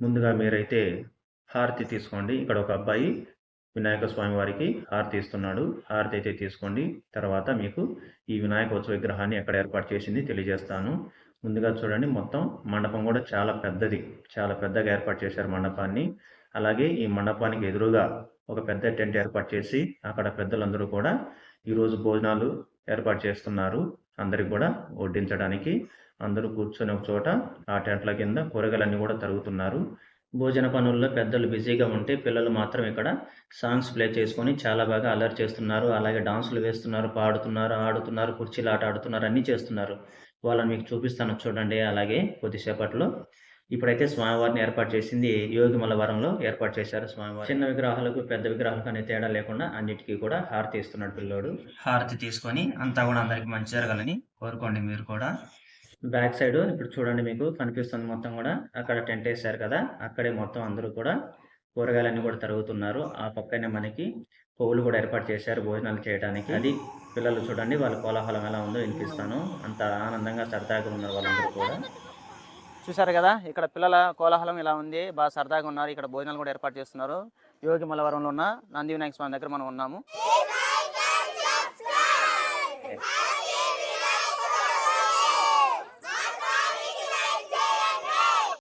ముందుగా మీరైతే హారతి తీసుకోండి. ఇక్కడ ఒక అబ్బాయి వినాయక స్వామి వారికి హారతి ఇస్తున్నాడు. హారతి అయితే తీసుకోండి. తర్వాత మీకు ఈ వినాయక ఉత్సవ విగ్రహాన్ని ఎక్కడ ఏర్పాటు చేసింది తెలియజేస్తాను. ముందుగా చూడండి మొత్తం మండపం కూడా చాలా పెద్దది. చాలా పెద్దగా ఏర్పాటు చేశారు మండపాన్ని. అలాగే ఈ మండపానికి ఎదురుగా ఒక పెద్ద టెంట్ ఏర్పాటు చేసి అక్కడ పెద్దలందరూ కూడా ఈరోజు భోజనాలు ఏర్పాటు చేస్తున్నారు. అందరికి కూడా వడ్డించడానికి అందరూ కూర్చొని ఒక చోట ఆ టెంట్ల కింద కూరగాయలన్నీ కూడా తరుగుతున్నారు. భోజన పనుల్లో పెద్దలు బిజీగా ఉంటే పిల్లలు మాత్రం ఇక్కడ సాంగ్స్ ప్లే చేసుకొని చాలా బాగా అలర్ట్ చేస్తున్నారు. అలాగే డాన్సులు వేస్తున్నారు పాడుతున్నారు ఆడుతున్నారు కుర్చీలు ఆట ఆడుతున్నారు అన్నీ చేస్తున్నారు. వాళ్ళని మీకు చూపిస్తాను చూడండి. అలాగే కొద్దిసేపట్లో ఇప్పుడైతే స్వామివారిని ఏర్పాటు చేసింది యోగి మలవరంలో ఏర్పాటు చేశారు స్వామివారి. చిన్న విగ్రహాలకు పెద్ద విగ్రహాలకు అనే తేడా లేకుండా అన్నిటికీ కూడా హారతి ఇస్తున్నాడు పిల్లోడు. హారతి తీసుకొని అంతా కూడా అందరికి మంచి జరగాలని కోరుకోండి మీరు కూడా. బ్యాక్ సైడ్ ఇప్పుడు చూడండి మీకు కనిపిస్తుంది మొత్తం కూడా. అక్కడ టెంట్ వేశారు కదా అక్కడే మొత్తం అందరూ కూడా కూరగాయలన్నీ కూడా తరుగుతున్నారు. ఆ పక్కనే మనకి పువ్వులు కూడా ఏర్పాటు చేశారు భోజనాలు చేయడానికి. అది పిల్లలు చూడండి వాళ్ళ కోలాహలం ఎలా ఉందో వినిపిస్తాను. అంత ఆనందంగా సరదాగా ఉన్నారు వాళ్ళందరూ కూడా. చూశారు కదా ఇక్కడ పిల్లల కోలాహలం ఇలా ఉంది బాగా సరదాగా ఉన్నారు ఇక్కడ భోజనాలు కూడా ఏర్పాటు చేస్తున్నారు. యోగి మలవరంలో ఉన్న నంది వినాయక స్వామి దగ్గర మనం ఉన్నాము.